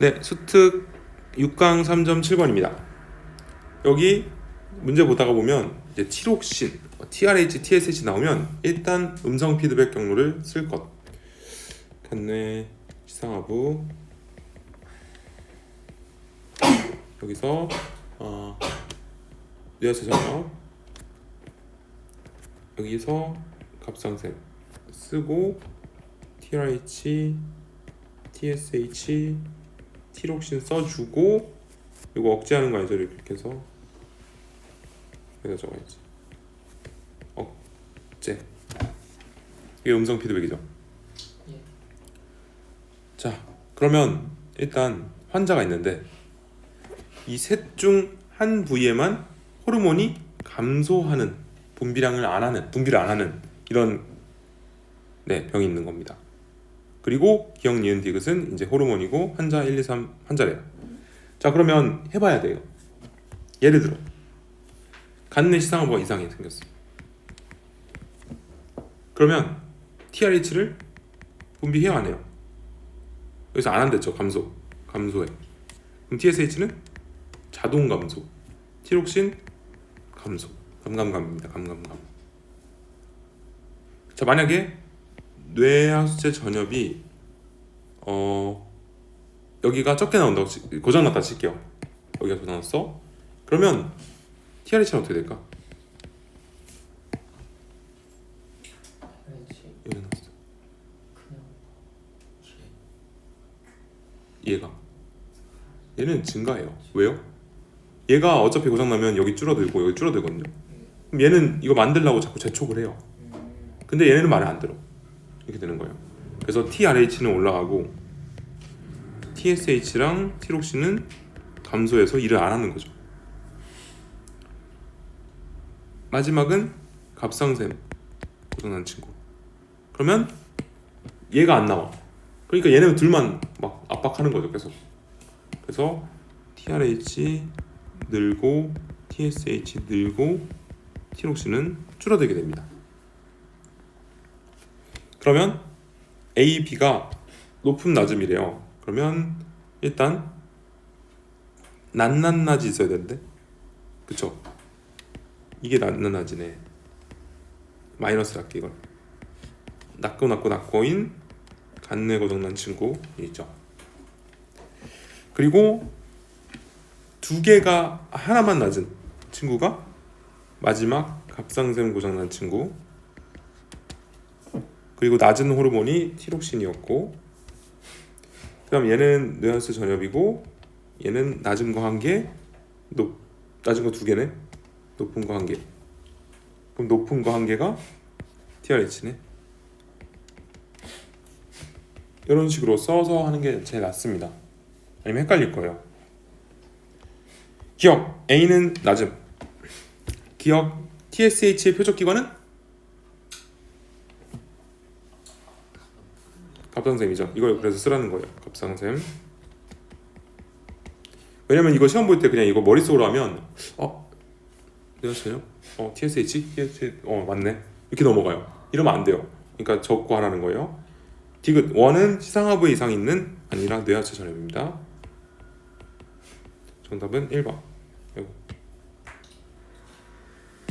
네, 수특 6강 3.7번입니다. 여기 문제 보다가 보면 이제 티록신, TRH, TSH 나오면 일단 음성 피드백 경로를 쓸 것. 간뇌 시상하부 여기서 어, 뇌하체 전압 여기서 갑상샘 쓰고 TRH, TSH, 티록신 써주고 이거 억제하는 거 알죠? 이렇게 해서 여기다 적어야지 억제 이게 음성 피드백이죠 예. 자 그러면 일단 환자가 있는데 이 셋 중 한 부위에만 호르몬이 감소하는 분비량을 안 하는 분비를 안 하는 이런 네 병이 있는 겁니다. 그리고 기억 니은 디귿은 이제 호르몬이고 환자 1, 2, 3 환자래요. 자 그러면 해봐야 돼요. 예를 들어 간내 시상어부가 이상이 생겼어. 그러면 TRH를 분비해야 안 해요. 여기서 안 한댔죠 감소 감소해. 그럼 TSH는 자동 감소, 티록신 감소, 감감감입니다. 감감감. 자 만약에 뇌하수체 전엽이 어 여기가 적게 나온다고 치- 고장났다 칠게요. 여기가 고장났어. 그러면 TRH는 어떻게 될까? 여기 나왔어. 얘가 얘는 증가해요. 왜요? 얘가 어차피 고장나면 여기 줄어들고 여기 줄어들거든요. 그럼 얘는 이거 만들려고 자꾸 재촉을 해요. 근데 얘네는 말을 안 들어. 이렇게 되는 거예요. 그래서 TRH는 올라가고 TSH랑 티록신은 감소해서 일을 안 하는 거죠. 마지막은 갑상샘 고장난 친구. 그러면 얘가 안 나와. 그러니까 얘네 둘만 막 압박하는 거죠, 계속. 그래서 TRH 늘고 TSH 늘고 티록신은 줄어들게 됩니다. 그러면 A, B가 높음 낮음이래요. 그러면 일단 낮낮낮이 있어야 되는데, 그쵸? 이게 낮낮낮이네. 마이너스 할게 이걸. 낮고 낮고 낮고인 간내 고장난 친구 있죠. 그리고 두 개가 하나만 낮은 친구가 마지막 갑상샘 고장난 친구 그리고 낮은 호르몬이 티록신이었고 그다음 얘는 뇌하수 전엽이고 얘는 낮은 거 한 개, 높 낮은 거 두 개네, 높은 거 한 개. 그럼 높은 거 한 개가 TRH네. 이런 식으로 써서 하는 게 제일 낫습니다. 아니면 헷갈릴 거예요. 기억 A는 낮음. 기억 TSH의 표적 기관은 갑상샘이죠. 이걸 그래서 쓰라는 거예요. 갑상샘. 왜냐면 이거 시험 볼 때 그냥 이거 머릿속으로 하면 어 내가 전혀 어 TSH TSH 어 맞네 이렇게 넘어가요. 이러면 안 돼요. 그러니까 적고 하라는 거예요. 디귿 원은 시상하부 이상 있는 아니라 뇌하체 전염입니다. 정답은 1번. 이거.